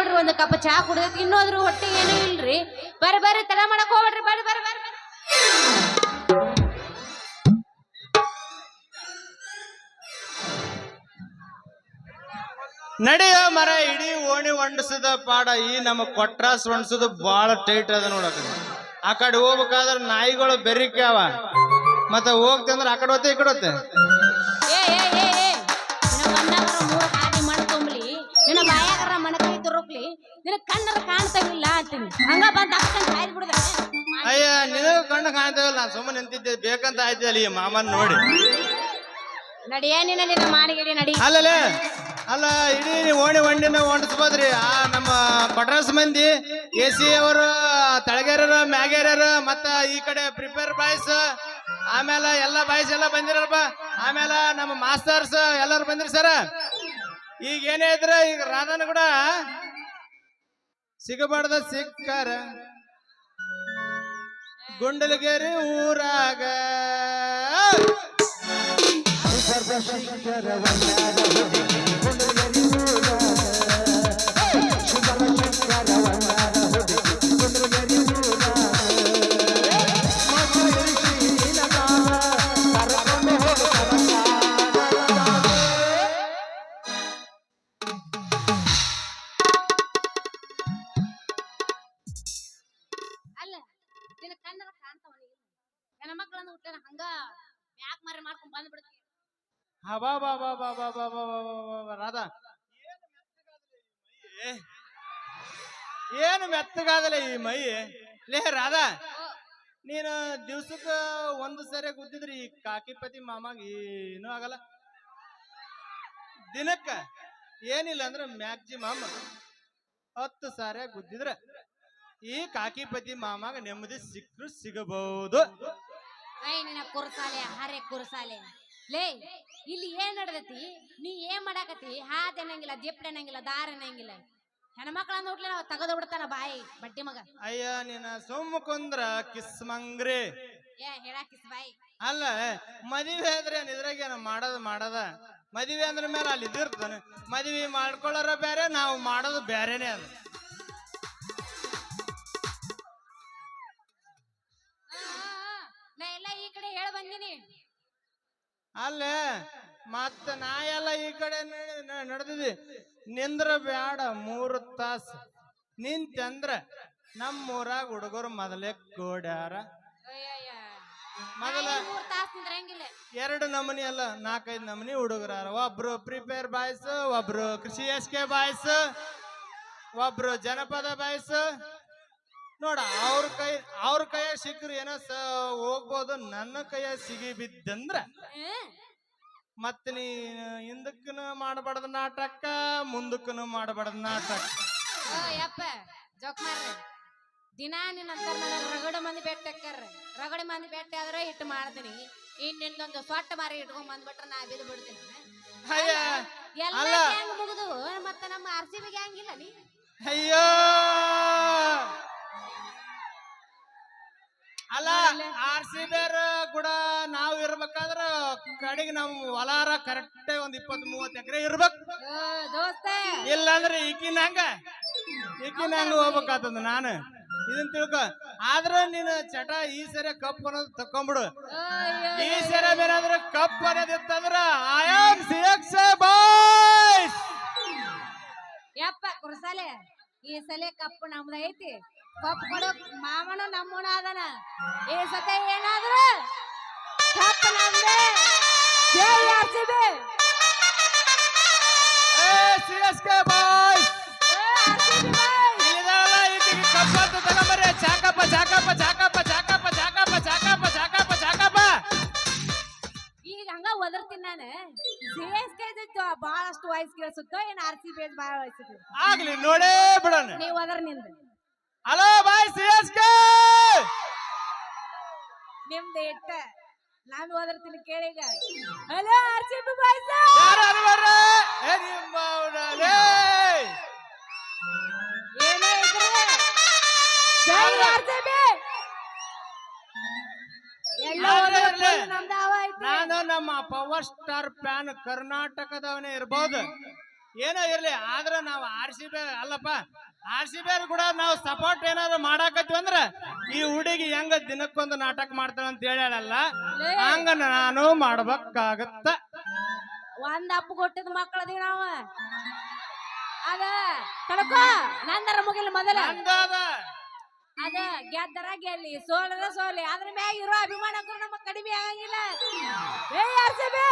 ನೋಡ್ರಿ ಒಂದು ಕಪ್ ಚಹಾ ಕುಡಿದ ತಿನ್ನೋದ್ರು ಹೊಟ್ಟೆ ಏನೂ ಇಲ್ರಿ. ಬರ ಬರ್ರಿ, ತಲೆ ಮಾಡಕ್ ಹೋಗ್ಬೇಡ್ರಿ, ಬರ್ರಿ ಬರ್ರಿ ಬರ್ರಿ. ನಡೆಯ ಮರ ಇಡೀ ಓಣಿ ಒಂಡಿಸದ ಪಾಡ ಈ ನಮ್ಮ ಕೊಟ್ರಾಸ್ ಒಣಸದು ಬಹಳ ಟೈಟ್ ಅದ ನೋಡಕ ಆ ಕಡೆ ಹೋಗ್ಬೇಕಾದ್ರೆ ನಾಯಿಗಳು ಬೆರಿಕ್ಯಾವ ಮತ್ತೆ ಹೋಗ್ತಂದ್ರೆ ಆ ಕಡೆ ಹೋತೆ ಈ ಕಡೆ ಹೋತೆ ನಿನ್ನ ಕಣ್ಣರ ಕಾಣ್ತಾವಿಲ್ಲ ಅಂತೀನಿ. ಹಂಗ ಬಂದ್ ಅಕ್ಕನ್ ಸಾಯ್ದು ಬಿಡ್ದ ಅಯ್ಯ ನಿನಗ ಕಣ್ಣು ಕಾಣ್ತಾವಲ್ಲ ನಾ ಸುಮ್ಮನೆ ನಿಂತಿದ್ದೆ. ಬೇಕಂತ ಆಯ್ತಲ್ಲ ಈ ಮಾಮನ್ ನೋಡಿ. ನಡಿಯೇ ನಿನ್ನ ನಿನ್ನ ಮಾಡಿಗಿಡಿ ನಡಿ. ಅಲ್ಲಲೇ ಅಲ್ಲ ಇಡೀ ಓಣಿ ಒಂಡಿನ ಹೊಂಡಿಸ್ಬೋದ್ರಿ ಆ ನಮ್ಮ ಪಟ್ರಾಸ್ ಮಂದಿ ಎ ಸಿ ಅವರು ತಳಗೇರರು ಮ್ಯಾಗೇರರು ಮತ್ತ ಈ ಕಡೆ ಪ್ರಿಪೇರ್ ಬಾಯ್ಸ್ ಆಮೇಲೆ ಎಲ್ಲ ಬಾಯ್ಸ್ ಎಲ್ಲ ಬಂದಿರಪ್ಪ. ಆಮೇಲೆ ನಮ್ಮ ಮಾಸ್ಟರ್ಸ್ ಎಲ್ಲರೂ ಬಂದಿರಿ ಸರ್. ಈಗ ಏನೇ ಇದ್ರೆ ಈಗ ರಾಧನ್ ಕೂಡ ಸಿಗಬಾರ್ದ ಸಿಕ್ಕಾರ. ಗುಂಡಲಗೇರಿ ಊರಾಗ. ಅಲ್ಲ ನನ್ನ ಮಕ್ಕಳನ್ನ ಹುಟ್ಟ ಹಂಗ ಯಾಕೆ ಮರೆ ಮಾಡ್ಕೊಂಡ್ ಬಂದ್ಬಿಡ್ತೀನಿ ಹಬಾ ಬಾ ಬಾ ಬಾ ಬಾ ಬಾ ಬಾ ಬಾ ಬಾ ಬಾ ರಾಧಾ ಏನು ಮೆತ್ತಗಾದಲ್ಲ ಈ ಮೈ ಲೇ ರಾಧಾ ನೀನು ದಿವ್ಸಕ್ಕ ಒಂದು ಸರಿ ಗುದ್ದಿದ್ರಿ ಈ ಕಾಕಿಪತಿ ಮಾಮಾಗ ಏನೂ ಆಗಲ್ಲ ದಿನಕ್ಕ ಏನಿಲ್ಲ ಅಂದ್ರೆ ಮ್ಯಾಕ್ಸಿಮಮ್ ಹತ್ತು ಸಾರಿ ಗುದ್ದಿದ್ರ ಈ ಕಾಕಿಪತಿ ಮಾಮಾಗ ನೆಮ್ಮದಿ ಸಿಕ್ಕರು ಸಿಗಬಹುದು ಐ ನಿನ್ನ ಕುರ್ಸಾಲೆ ಹರೆ ಕುರ್ಸಾಲೆ. ಲೇ ಇಲ್ಲಿ ಏನ್ ನಡೆದತಿ? ನೀ ಏನ್ ಮಾಡಾಕತಿ ಹಾತ್ ಅನ್ನಂಗಿಲ್ಲ ದಿಪ್ಪ ಅನ್ನಂಗಿಲ್ಲ ದಾರ ಅನ್ನಂಗಿಲ್ಲ ಹೆಣ್ಮಕ್ಳನ್ನ ನೋಡ್ಲಿ ನಾವು ತಗದ ಬಿಡ್ತಾನ ಬಾಯಿ ಬಡ್ಡಿ ಮಗ. ಅಯ್ಯ ನಿನ್ನ ಸುಮ್ಮ ಕುಂದ್ರ ಕಿಸ್ಮಂಗ್ರಿ ಏ ಹೇಳಾಕಿಸ್ ಬಾಯಿ. ಅಲ್ಲ ಮದುವೆ ಆದ್ರೆ ಇದ್ರಾಗೇನ ಮಾಡೋದು ಮಾಡದ? ಮದುವೆ ಅಂದ್ರ ಮೇಲೆ ಅಲ್ಲಿ ಇದಿರ್ತಾನೆ ಮದುವೆ ಮಾಡ್ಕೊಳ್ಳೋರ ಬೇರೆ ನಾವು ಮಾಡೋದು ಬೇರೆನೆ ಅದ. ಮತ್ತ ನಾ ಎಲ್ಲ ಈ ಕಡೆ ನಡೆದಿದ್ವಿ ನಿಂದ್ರ ಬ್ಯಾಡ ಮೂರು ತಾಸ. ನಿಂತಂದ್ರ ನಮ್ಮ ಊರಾಗ ಹುಡುಗರು ಮೊದಲೇ ಕೋಡ್ಯಾರ. ಮೊದಲ ಎರಡು ನಮನಿ ಅಲ್ಲ ನಾಲ್ಕೈದು ನಮನಿ ಹುಡುಗರಾರ. ಒಬ್ರು ಪ್ರಿಪೇರ್ ಬಾಯ್ಸ್ ಒಬ್ರು ಕೃಷಿ ಎಸ್ ಕೆ ಬಾಯ್ಸ್ ಒಬ್ರು ಜನಪದ ಬಾಯ್ಸ್ ನೋಡ ಅವ್ರ ಕೈ ಅವ್ರ ಕೈಯ ಸಿಕ್ಕರು ಏನೋ ಸ ಹೋಗ್ಬೋದು ನನ್ನ ಕೈಯ ಸಿಗಿ ಬಿದ್ದಂದ್ರ ಮತ್ತ ನೀ ಹಿಂದಕ್ಕನು ಮಾಡಬಾರ್ದ ನಾಟಕ ಮುಂದಕ್ಕನು ಮಾಡಬಾರ್ದ ನಾಟಕ. ಓ ಯಪ್ಪ ಜೋಕ್ ಮಾರ್ರಿ. ದಿನ ರಗಡ ಮಂದಿ ಭೇಟಿ ರಗಡ ಮಂದಿ ಭೇಟಿ ಆದ್ರೆ ಇಟ್ಟು ಮಾಡ್ತೀನಿ. ಇನ್ನೊಂದು ಸೊಟ್ಟ ಮಾರಿ ಇಟ್ಕೊಂಡ್ ಬಂದ್ಬಿಟ್ರೆ ನಾ ಬಿದ್ದು ಬಿಡ್ತೀನಿ. ಅಯ್ಯ ಎಲ್ಲ ಅಲ್ಲ. ಗ್ಯಾಂಗ್ ಮುಗಿದು ಮತ್ತೆ ನಮ್ಮ ಆರ್ ಸಿ ಬಿ ಗ್ಯಾಂಗ್ ಇಲ್ಲ ನೀ? ಅಯ್ಯೋ. ಅಲ್ಲ ಆರ್ ಸಿ ಕೂಡ ನಾವು ಇರ್ಬೇಕಾದ್ರ ಕಡೆಗೆ ನಮ್ ಹೊಲಾರ ಕರೆಕ್ಟ್ ಒಂದ್ ಇಪ್ಪತ್ ಮೂವತ್ ಎಕರೆ ಇರ್ಬೇಕು. ಇಲ್ಲಾಂದ್ರೆ ಈಕಿನ ಹಂಗ. ಈಕಿನ ಹಂಗ ಹೋಗ್ಬೇಕಾತದ ನಾನು. ಇದನ್ ತಿಳ್ಕ. ಆದ್ರ ನೀನು ಚಟ ಈ ಸರಿ ಕಪ್ ಅನ್ನೋದು ಅಯ್ಯೋ, ಈ ಸರಿ ಏನಾದ್ರ ಕಪ್ ಅನ್ನೋದು ಇತ್ತಂದ್ರ I am C X boys ಯಪ್ಪ ಕುರ್ಸಾಲೆ ಈ ಸಲ ಕಪ್ ನಮ್ದ ಐತಿ ಕಪ್ಪು ಕೊಡೋ ಮಾಮನು ನಮ್ಮನ ಅದನ ಈ ಸತೆ ಏನಾದ್ರು? ಕಪ್ಪು ನಮ್ದೆ ಜೈ RCB. C S K boys ಏ, RCB boys. ಇಲ್ಲಿದಾವಲ್ಲ ಈಕಿಗೆ ಕಪ್ಪತ್ತು ತಗೊಂಬರ್ರಿ ಚಾಕಪ್ಪ ಚಾಕಪ್ಪ ಚಾಕಪ್ಪ ಚಾಕಪ್ಪ ಚಾಕಪ್ಪ ಚಾಕಪ್ಪ ಚಾಕಪ್ಪ ಚಾಕಪ್ಪ. ಈಗ ಹಂಗ ಒದರ್ತೀನಿ ನಾನು. ಸಿ ಎಸ್ ಕೆ ಬಹಳಷ್ಟು ವಾಯ್ಸ್ ಕೇಳಿಸುತ್ತೋ ಏನ್ ಆರ್ ಸಿ ಬಿ ಬಹಳ ವಾಯ್ಸ್ ಆಗ್ಲಿ ನೋಡೇ ಬಿಡೋಣ. ನೀವು ಒದರ್ನಿಂದ ಹಲೋ ಬಾಯ್ ಸಿಎಸ್ಕೆ ನಿಮ್ದು ಇಟ್ಟ. ನಾನು ಓದರ್ತೀನಿ ಕೇಳೀಗ. ಹಲೋ ಆರ್ಸಿಬಿ ಬಾಯ್ಸ್ ಯಾರು ಅದು ಬರ್ರಿ? ಏ ನಿಮ್ಮ ಅವ್ನಲೇ. ಏನೇ ಇದ್ರೆ ಜೈ ಆರ್ ಸಿ ಬಿ ಎಲ್ಲ ಯಾರೇ ನಮ್ದು ಅವ ಐತಿ. ನಾನು ನಮ್ಮ ಪವರ್ ಸ್ಟಾರ್ ಪ್ಯಾನ್ ಕರ್ನಾಟಕದವನೇ ಇರ್ಬೋದು. ಏನೋ ಇರ್ಲಿ ಆದ್ರೆ ನಾವು ಆರ್ ಸಿ ಬಿ ಅಲ್ಲಪ್ಪ. ಆರ್ ಸಿ ಬಿ ಕೂಡ ನಾವು ಸಪೋರ್ಟ್ ಏನಾದ್ರು ಮಾಡಾಕತ್ವಿ ಅಂದ್ರೆ ಈ ಹುಡುಗಿ ಹೆಂಗ ದಿನಕ್ಕೊಂದು ನಾಟಕ ಮಾಡ್ತಾಳ ಅಂತ ಹೇಳಲ್ಲ ಹಂಗ ನಾನು ಮಾಡ್ಬೇಕಾಗತ್ತ. ಒಂದ್ ಅಪ್ಪ ಕೊಟ್ಟಿದ್ ಮಕ್ಕಳದಿ ನಾವ. ಅದ. ತಡ್ಕೋ. ನಂದರ ಮುಗಿಲ್ ಮೊದಲ. ಅದ. ಗೆದ್ದರ ಗೆಲ್ಲಿ ಸೋಲರ ಸೋಲಿ. ಅದ್ರ ಮ್ಯಾಗ ಇರೋ ಅಭಿಮಾನಕರು ನಮಗ್ ಕಡಿಮೆ ಆಗಂಗಿಲ್ಲ. ಏ ಬಿ.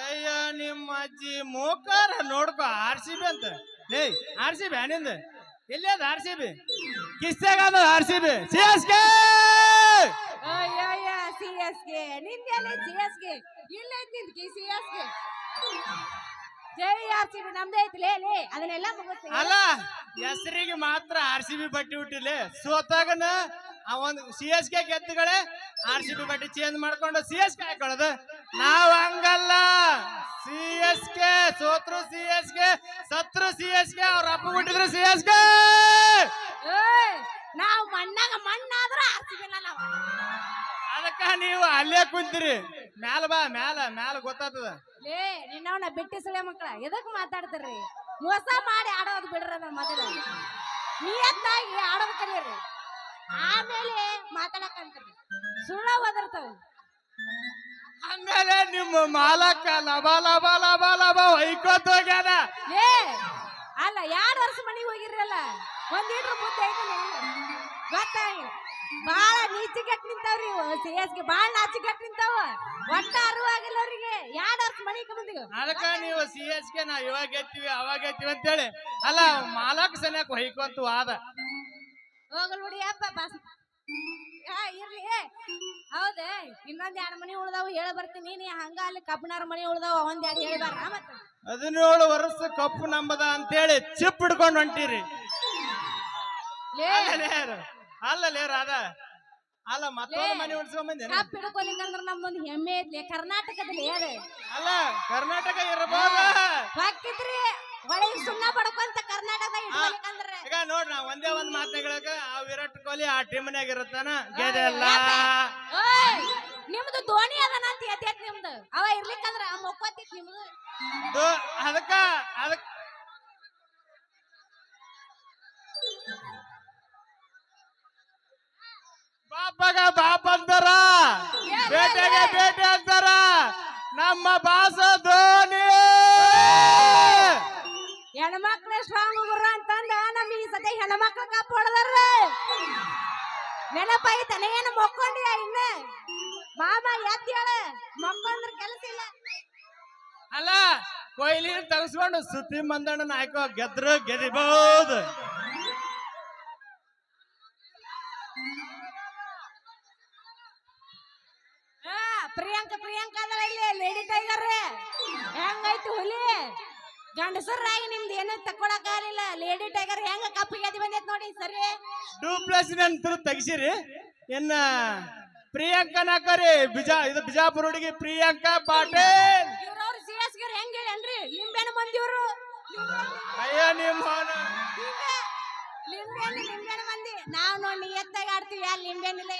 ಅಯ್ಯ ನಿಮ್ಮ ಅಜ್ಜಿ ಮೂಕಾರ ನೋಡ್ಕೋ ಆರ್ ಸಿ ಬಿ ಅಂತ. ಲೇ ಆರ್ ಸಿ ಬಿ ನಿಂದ ಎಲ್ಲಿ ಅದ ಆರ್ ಸಿ ಬಿ ಕಿಸ್ತಾಗ ಅದ R C B C S K C S ನಿಂದೆಲ್ಲ C ಎಸ್ಗೆ ಇಲ್ಲ ನಿಂದ್ಕಿ ಸಿ ಎಸ್ಗೆ ಜೈ ಆರ್ ಸಿ ಬಿ ನಮ್ದೇ ಐತಿ ಲೇ ಲೇ ಅದನ್ನೆಲ್ಲ ಮುಗಿಸ್ತೀವಿ ಅಲ್ಲ ಹೆಸರಿಗೆ ಮಾತ್ರ ಆರ್ ಸಿ ಬಿ ಬಟ್ಟಿ ಹುಟ್ಟಿಲ್ಲ ಸೋತಾಗನ ಆ ಒಂದು ಸಿ ಎಸ್ ಕೆ ಗೆದ್ದುಗಳೇ ಆರ್ ಸಿ ಬಿ ಬಟ್ಟಿ ಚೇಂಜ್ ಮಾಡ್ಕೊಂಡು ಸಿ ಎಸ್ ಕೆ ಹಾಕೊಳ್ಳೋದು. ನಾವ್ ಹಂಗಲ್ಲ. ಸಿ ಎಸ್ ಕೆ ಸೋತ್ರು ಸಿ ಎಸ್ ಕೆ ಸತ್ರು ಸಿ ಎಸ್ ಕೆ ಅವ್ರ ಅಪ್ಪ ಬಿಟ್ಟಿದ್ರು ಸಿ ಎಸ್ ಕೆ ನಾವು ಮಣ್ಣಾಗ ಮಣ್ಣಾದ್ರ ನಾವು ಅದಕ್ಕ ನೀವು ಅಲ್ಲೇ ಕುಂತೀರಿ. ಮ್ಯಾಲ ಬಾ ಮ್ಯಾಲ ಮ್ಯಾಲ ಗೊತ್ತಾಗ್ತದ. ಲೇ ನಿನ್ನವನ್ನ ಬಿಟ್ಟಿ ಸುಳೆ ಮಕ್ಕಳ ಎದಕ್ ಮಾತಾಡ್ತಾರ್ರಿ? ಮೋಸ ಮಾಡಿ ಆಡೋದು ಬಿಡ್ರ ಅದನ್ನ ಮೊದಲ. ನಿಯತ್ತಾಗಿ ಆಡೋದು ಕಲಿಯರಿ ಆಮೇಲೆ ಮಾತಾಡಕಂತ ಸುಳ್ಳ ಒದರ್ತಾವ ಆಮೇಲೆ ನಿಮ್ಮ ಮಾಲಕ ಲಬ ಲಬ ಲಬ ಲಬ ಹೊಯ್ಕೋತ್ ಹೋಗ್ಯಾನ. ಏ ಅಲ್ಲ ಯಾರು ವರ್ಷ ಮನೆಗೆ ಹೋಗಿರಲ್ಲ ಒಂದ್ ಲೀಟರ್ ಮುದ್ದೆ ಐತಿ ಗೊತ್ತಾಗಿ ಬಾಳ ನೀಚಿಗೆಟ್ ನಿಂತಾವ್ರಿ ಸಿಎಸ್ಗೆ ಬಾಳ ನಾಚಿ ಬಾಳ ನಾಚಿಗೆಟ್ ನಿಂತಾವ ಒಟ್ಟ ಅರಿವಾಗಿಲ್ಲ ಅವ್ರಿಗೆ. ಎರಡ್ ವರ್ಷ ಮನೆಗೆ ಬಂದಿಗ ಅದಕ್ಕ ನೀವು ಸಿಎಸ್ಗೆ ನಾವ್ ಇವಾಗ ಗೆತ್ತಿವಿ ಅವಾಗ ಗೆತ್ತೀವಿ ಅಂತೇಳಿ. ಅಲ್ಲ ಮಾಲಕ್ ಸನ್ಯಾಕ ಹೊಯ್ಕೊಂತು ಆದ. ಹೋಗಲ್ ಬಿಡಿ ಅಪ್ಪ ಬಸ್ ಇರ್ಲಿ ಹೌದ ಇನ್ನೊಂದ್ ಎರಡ್ ಮನಿ ಉಳ್ದಾವು ಹೇಳ ಬರ್ತೀನಿ. ನೀ ಹಂಗ ಅಲ್ಲಿ ಕಬ್ಬನಾರ ಮನಿ ಉಳ್ದಾವ ಒಂದ್ ಎರಡ್ ಹೇಳಿ ಬಾರ ಮತ್ತ? ಹದಿನೇಳು ವರ್ಷ ಕಪ್ಪು ನಂಬದ ಅಂತೇಳಿ ಚಿಪ್ ಹಿಡ್ಕೊಂಡು ಹೊಂಟಿರಿ. ಲೇ. ಅಲ್ಲಲೇರು ಅಲ್ಲಲೇರು ಅದ ಅಲ್ಲ ಮತ್ತೊಂದು ಲೇ. ಮನೆ ಉಡ್ಸ್ಕೊಂಡ್ ಬಂದೇನ ಕಪ್ ಹಿಡ್ಕೊಲಿಕ್ಕಂದ್ರ ನಮ್ಮೊಂದು ಹೆಮ್ಮೆ ಐತ್ಲಿ. ಕರ್ನಾಟಕದಲ್ಲಿ ಹೇಳ ಅಲ್ಲ ಕರ್ನಾಟಕ ಇರಬಹುದು ಹಾಕಿದ್ರಿ ಒಳಗೆ ಸುಣ್ಣ ಬಡ್ಕೊಂತ ಕರ್ನಾಟಕದಾಗ ಇಟ್ಕೊಲಿಕ್ಕಂದ್ರ. ಈಗ ನೋಡ್ ನಾ ಒಂದೇ ಒಂದ್ ಮಾತುಗಳಾಗ ಆ ವಿರಾಟ್ ಕೊಹ್ಲಿ ಆ ಟೀಮ್ನಾಗ ಇರುತ್ತಾನ ಗೆದೆಲ್ಲ ಓಯ್ ನಿಮ್ದು ಧೋನಿ ಅದನ ಅಂತ ಎದ್ದೇತ್ ನಿಮ್ದು. ಅವ ಇರ್ಲಿಕ್ಕಂದ್ರ ಮೊಕ್ಕೋತಿತ್ ನಿಮ್ದು. ದೋ- ಅದಕ್ಕ ಅದಕ್ಕ ಬಾಪಗ ಬಾಪ ಅಂತಾರ. ಬೇಟೆಗೆ ಬೇಟೆ ಅಂತಾರ. ನಮ್ಮ ಬಾಸ ಧೋನಿ. ಹೆಣ್ಮಕ್ಳು ಸ್ಟ್ರಾಂಗ್ ಗುರು ಅಂತಂದ ನಮ್ ಈ ಸತಿ ಹೆಣ್ಮಕ್ಳ ಕಪ್ ಹೊಡೆದಾರ. ನೆನಪಾಯ್ತಾನ ಏನು ಮಕ್ಕೊಂಡಿಯ ಇನ್ನ? ಮಾಮ ಎತ್ತಿ ಹೇಳ ಮೊಕ್ಕೊಂದ್ರ ಕೆಲಸ ಇಲ್ಲ. ಅಲ್ಲ ಕೊಹ್ಲಿ ತಗಸ್ಕೊಂಡು ಸುತ್ತಿ ಮಂದಣ್ಣ ನಾಯ್ಕೋ ಗೆದ್ರು ಗೆದಿಬಹುದು ಪ್ರಿಯಾಂಕ ಪ್ರಿಯಾಂಕ ಅಂದ್ರೆ ಇಲ್ಲಿ ಲೇಡಿ ಟೈಗರ್ ಹೆಂಗೈತಿ ಹುಲಿ? ಗಂಡಸರಾಗಿ ನಿಮ್ದು ಏನು ತಕ್ಕೊಳಕ್ ಆಗಲಿಲ್ಲ. ಲೇಡಿ ಟೈಗರ್ ಹೆಂಗ ಕಪ್ಪಿಗೆ ಗೆದ್ದು ಬಂದೈತ್ ನೋಡಿ ಸರಿ ಟೂ ಪ್ಲಸ್ ನಂತರ ತೆಗಿಸಿರಿ. ಎನ್ನ ಪ್ರಿಯಾಂಕಾ ನಾಕರಿ ಬಿಜಾ ಇದು ಬಿಜಾಪುರ ಹುಡುಗಿ ಪ್ರಿಯಾಂಕಾ ಪಾಟೇಲ್. ಇವ್ರವ್ರು ಸಿ ಎಸ್ ಗಿರ್ ಹೆಂಗ್ ಹೇಳನ್ರಿ ಲಿಂಬೆನ ಮಂದಿ ಇವ್ರು ಅಯ್ಯ ನಿಮ್ಮ ಲಿಂಬೆನ ಲಿಂಬೆನ ಮಂದಿ. ನಾವ್ ನೋಡಿ ಎತ್ತಾಗ ಆಡ್ತೀವಿ ಅಲ್ಲಿ ಲಿಂಬೆನಿಲ್ಲ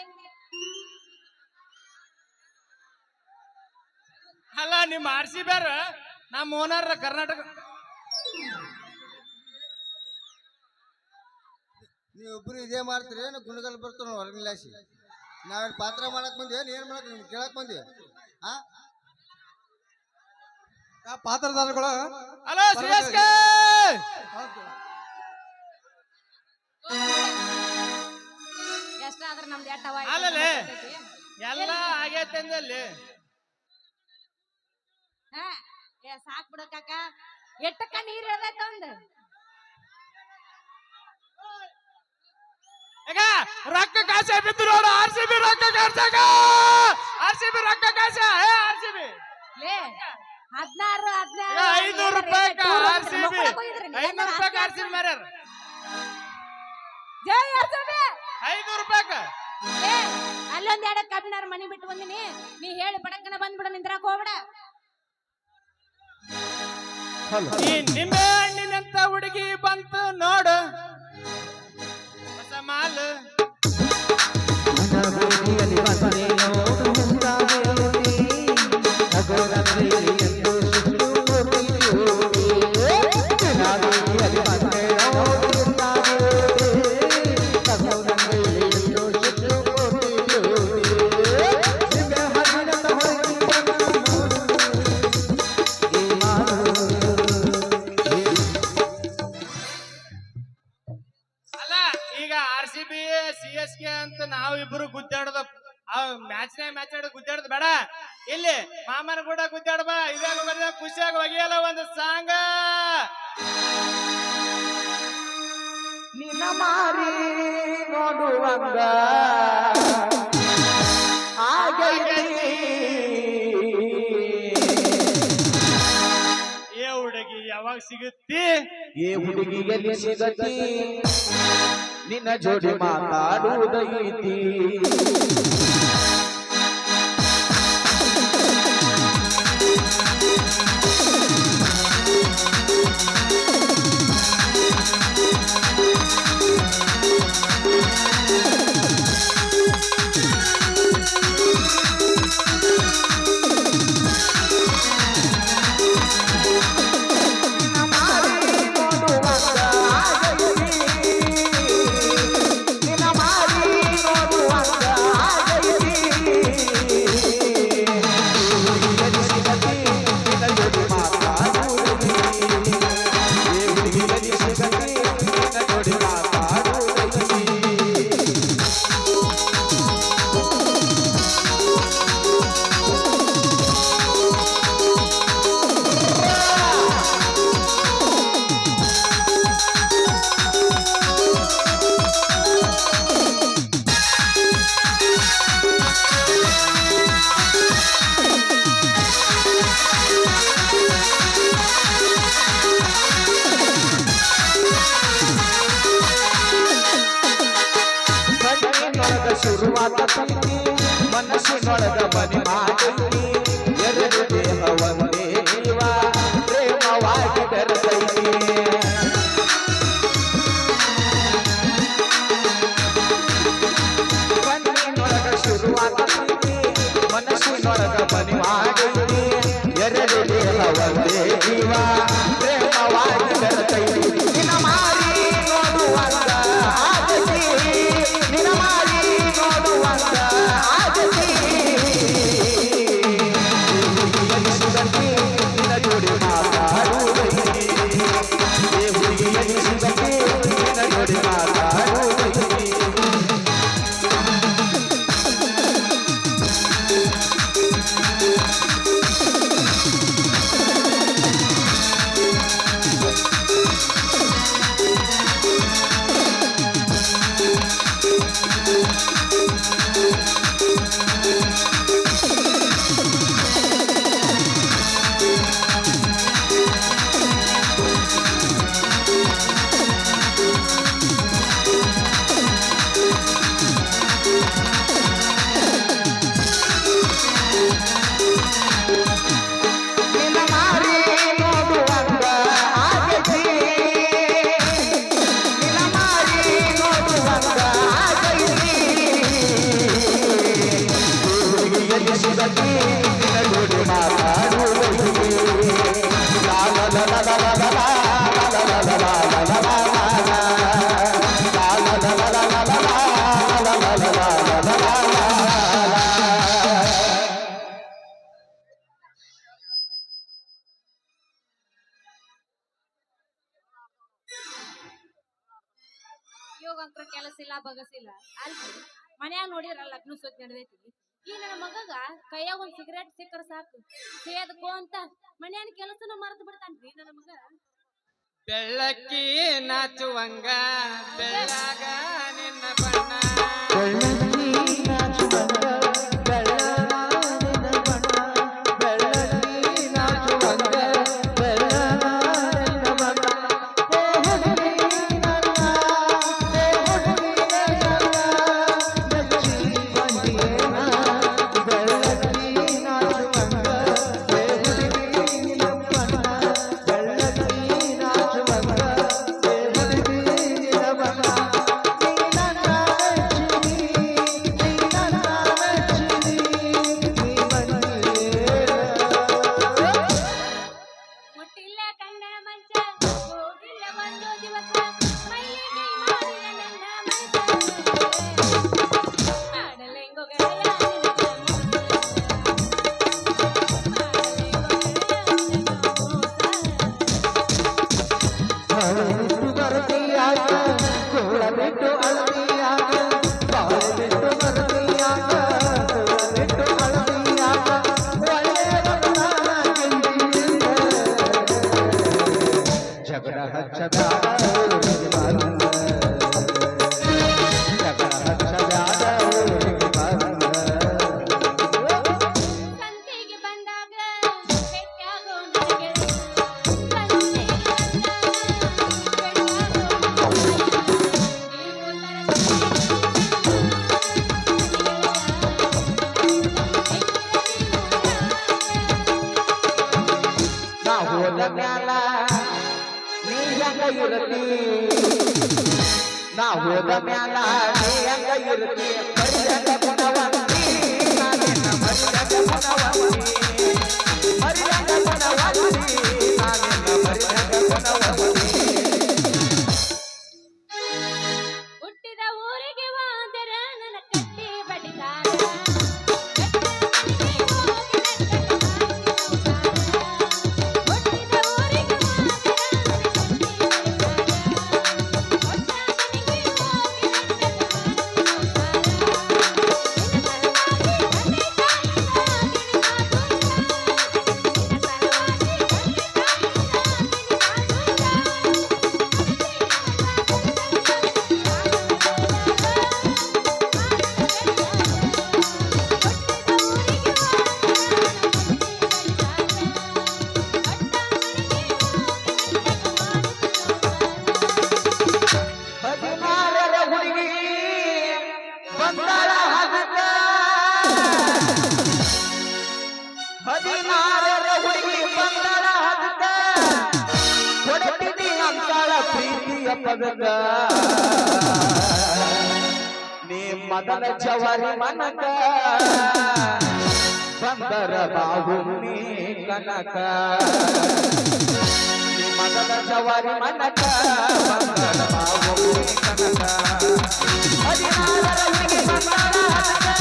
ಅಲ್ಲ ನಿಮ್ಮ ಆರ್ಸಿ ಬೇರ ನಮ್ಮ ಓನರ್ ಕರ್ನಾಟಕ ನೀವಿಬ್ರು ಇದೇ ಮಾಡ್ತೀರಿ ಏನು ಗುಣಗಲ್ ನೋಡಿ ಹೊರಗಿಲಾಸಿ ನಾವೇನು ಪಾತ್ರ ಮಾಡಕ್ ಬಂದ್ವಿ ಏನು ಏನು ಮಾಡಕ್ ನಿಮ್ಗೆ ಕೇಳಕ್ ಬಂದ್ವಿ? ಆ? ಆ ಪಾತ್ರಧಾರಿಗಳು ಅಲೋ ಎಷ್ಟಾದ್ರ ನಮ್ದು ಎಟ್ಟವ. ಎಲ್ಲ ಆಗೈತೆ ಅಂದಲ್ಲಿ ಹಾ ಏ ಸಾಕ್ ಬಿಡ ಕಾಕ. ಎಟ್ಟಕ್ಕ ನೀರ್ ಇಳ್ದೈತ ಒಂದ್ ಈಗ ರೊಕ್ಕ ಕಾಸ ಬಿದ್ದು ನೋಡು ಆರ್ ಸಿ ಬಿ ರೊಕ್ಕ ಕಾಸಾಗ ಆರ್ ಸಿ ಬಿ ರೊಕ್ಕ ಕಾಸ ಏ ಆರ್ ಸಿ ಬಿ ಲೇ ಹದಿನಾರು ಹದಿನಾರು. ಐನೂರು ರೂಪಾಯಿ ಆರ್ ಸಿ ಬಿ ಐನೂರು ರೂಪಾಯಿ ಆರ್ ಸಿ ಬಿ ಮಾರ್ಯಾರ? ಜೈ ಆರ್ಸಿಬಿ ಐನೂರು ರೂಪಾಯಿ ಏ ಅಲ್ಲೊಂದ್ ಎರಡು ಕಬ್ಬಿನಾರ ಮನೆ ಬಿಟ್ಟು ಬಂದಿನಿ. ನೀ ಹೇಳಿ ಪಡಕ್ಕನ ಬಂದ್ಬಿಡ ನಿಂದ್ರಾಕ ಹೋಗ್ಬಿಡ. ಈ ನಿಂಬೆ ಹಣ್ಣಿನಂತ ಹುಡುಗಿ ಬಂತು ನೋಡು. ಹೊಸ ಮಾಲು. পারে જોડી માતા ડૂદઈતી agora acaba ಮಾಡ್ಬೇಕ್ರ ಕೆಲಸ ಇಲ್ಲ ಬಗಸಿಲ್ಲ ಅಲ್ಲಿ ಮನ್ಯಾಗ ನೋಡಿದ್ರ ಲಗ್ನ ಸುತ್ತ ನಡೆದೈತಿ. ಈ ನನ್ನ ಮಗಗ ಕೈಯಾಗ ಒಂದ್ ಸಿಗರೇಟ್ ಸಿಕ್ಕರ ಸಾಕು. ಸೇದ್ಕೋ ಅಂತ ಮನ್ಯಾನ ಕೆಲಸನ ಮರೆತು ಬಿಡ್ತಾನ್ರಿ ನನ್ನ ಮಗ. ಬೆಳ್ಳಕ್ಕಿ ನಾಚುವಂಗ ಬೆಳ್ಳಾಗ ನಿನ್ನ ಬಣ್ಣ. ಬೆಳ್ಳಕ್ಕಿ ನಾಚುವಂಗ. 下面 ಪದಕ ನೀ ಮದನ ಜವರಿ ಮನಕ. ಬಂದರ ಬಾಹು ನೀ ಕನಕ. ನೀ ಮದನ ಜವರಿ ಮನಕ. ಬಂದರ ಬಾಹು ನೀ ಕನಕ. ಹದಿನಾರರ ಹುಡುಗಿ ಬಂದಾಳ ಹದಕ.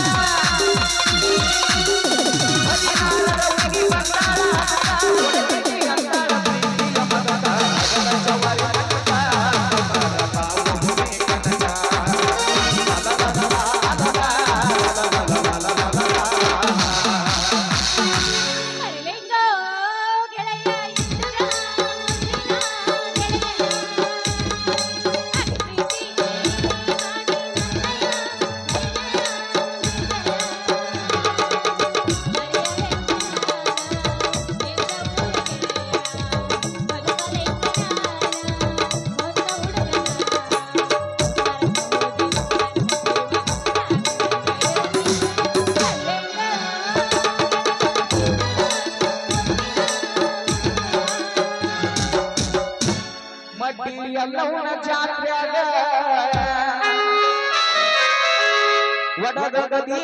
ಒಡದಗದಿ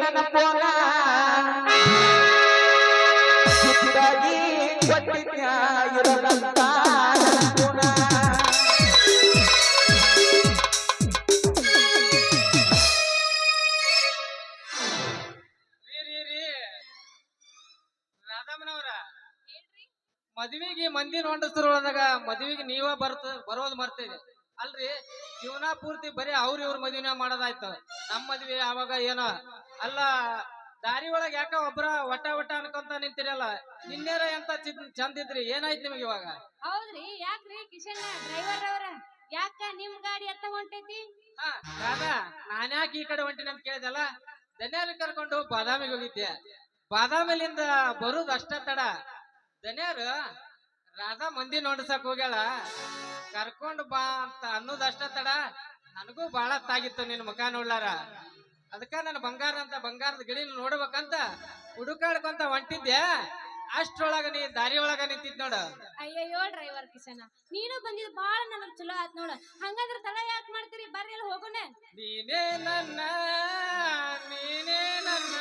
ನನ್ನ ಪೋನ ಮದ್ವಿಗೆ ಮಂದಿ ನೋಡಿಸ್ತಿರೋದಾಗ ಮದ್ವಿಗೆ ನೀವ ಬರ್ತ ಬರೋದು ಮರ್ತೀರಿ ಅಲ್ರಿ ಜೀವನ ಪೂರ್ತಿ ಬರೀ ಅವ್ರ ಇವ್ರ ಮದ್ವಿನ ಮಾಡೋದಾಯ್ತು. ನಮ್ ಮದ್ವಿ ಅವಾಗ ಏನ? ಅಲ್ಲ ದಾರಿ ಒಳಗ ಯಾಕ ಒಬ್ರ ಒಟ್ಟ ಒಟ್ಟ ಅನ್ಕೊಂತ ನಿಂತಿರಲ್ಲ? ನಿನ್ನೇರ ಎಂತ ಚಂದ ಇದ್ರಿ? ಏನಾಯ್ತು ನಿಮ್ಗೆ ಇವಾಗ? ಹೌದ್ರಿ ಯಾಕ್ರಿ ಕಿಶನ್ ಡ್ರೈವರ್ ಅವರ? ಯಾಕ ನಿಮ್ ಗಾಡಿ ಎತ್ತ ಹೊಂಟೈತಿ? ನಾನ್ಯಾಕೆ ಈ ಕಡೆ ಹೊಂಟಿನ ಅಂತ ಕೇಳಿದಲ್ಲ ದನ್ಯಾರ ಕರ್ಕೊಂಡು ಬಾದಾಮಿಗೆ ಹೋಗಿದ್ದೆ. ಬಾದಾಮಿಲಿಂದ ಬರುದು ಅಷ್ಟ ತಡ. ದನ್ಯಾರು ರಾಧಾ ಮಂದಿ ನೋಡ್ಸಕ್ ಹೋಗ್ಯಾಳ. ಕರ್ಕೊಂಡು ಬಾ ಅಂತ ಅನ್ನೋದ್ ಅಷ್ಟ ತಡ. ನನಗೂ ಬಹಳ ತಾಗಿತ್ತು ನಿನ್ನ ಮುಖ ನೋಡ್ಲಾರ. ಅದಕ್ಕ ನನ್ನ ಬಂಗಾರ ಅಂತ ಬಂಗಾರದ ಗಿಳಿನ ನೋಡ್ಬೇಕಂತ ಹುಡುಕಾಡ್ಕೊಂತ ಹೊಂಟಿದ್ದೆ. ಅಷ್ಟೊಳಗ ನೀ ದಾರಿ ಒಳಗ ನಿಂತಿದ್ ನೋಡು. ಅಯ್ಯಯ್ಯೋ ಡ್ರೈವರ್ ಕಿಶನ ನೀನು ಬಂದಿದ್ ಬಾಳ ನನಗ್ ಚಲೋ ಆಯ್ತು ನೋಡ. ಹಂಗಂದ್ರ ತಡ ಯಾಕೆ ಮಾಡ್ತೀರಿ? ಬರ್ರಿ ಅಲ್ಲಿ ಹೋಗೋಣ. ನೀನೇ ನನ್ನ ನೀನೇ ನನ್ನ.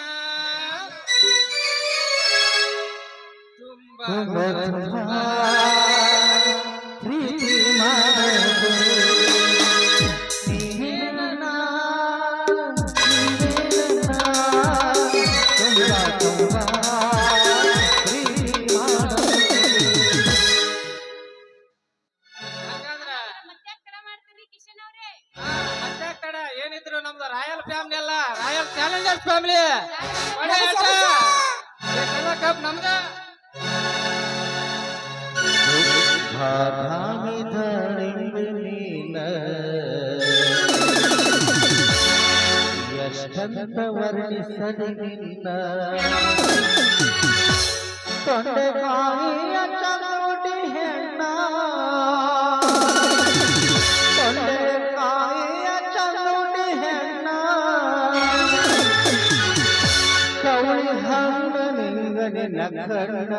ತುಂಬಾ ಪ್ರೀತಿ ಮಾಡದು. ವರ್ಣಿಸಲಿ ನಿನ್ನ ತೊಂಡೆಕಾಯಿಯ ಚಮುಟಿ ಹೆಣ್ಣ. ತೊಂಡೆಕಾಯಿಯ ಚಮುಟಿ ಹೆಣ್ಣ. ಕವಳಿ ಹಂಗ ನಿಂಗನೆ ನಕಣ್ಣ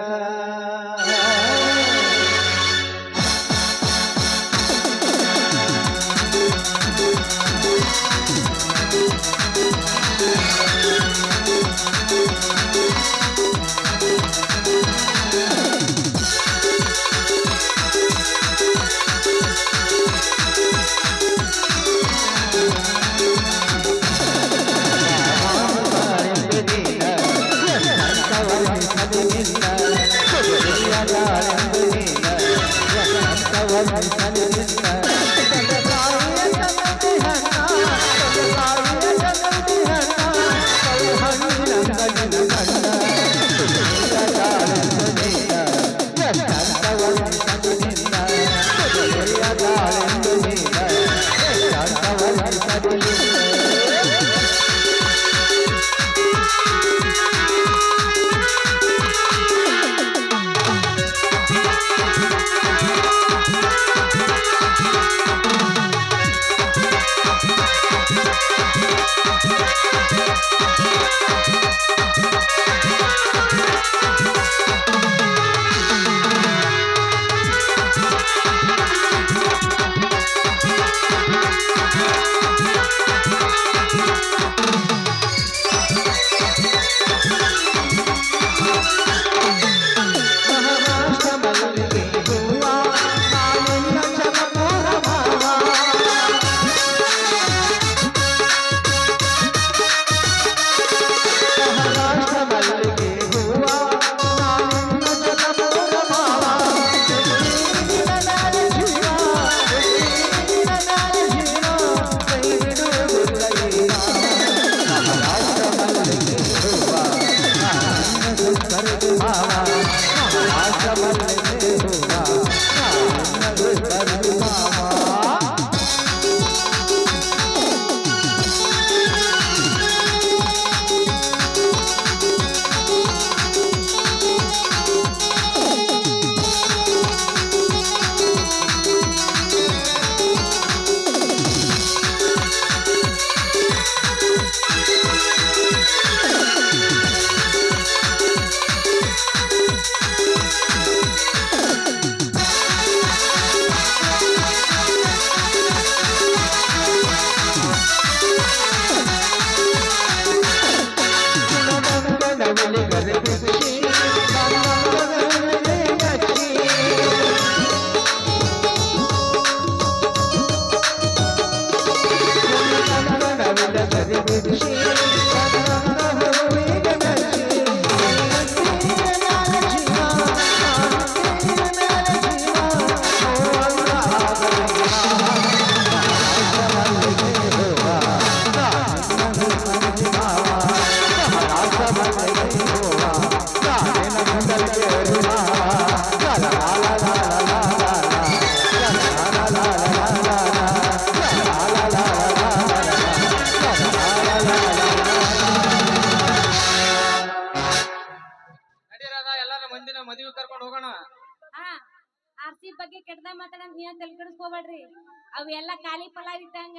ಎಲ್ಲ ಖಾಲಿ ಪಲಾವ್ ಇದ್ದಂಗ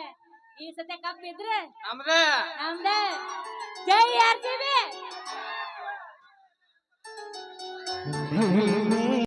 ಈ ಸತೆ ಕಪ್ ಇದ್ರೆ ನಮ್ದೇ. ನಮ್ದ. ಜೈ ಆರ್ ಸಿ ಬಿ.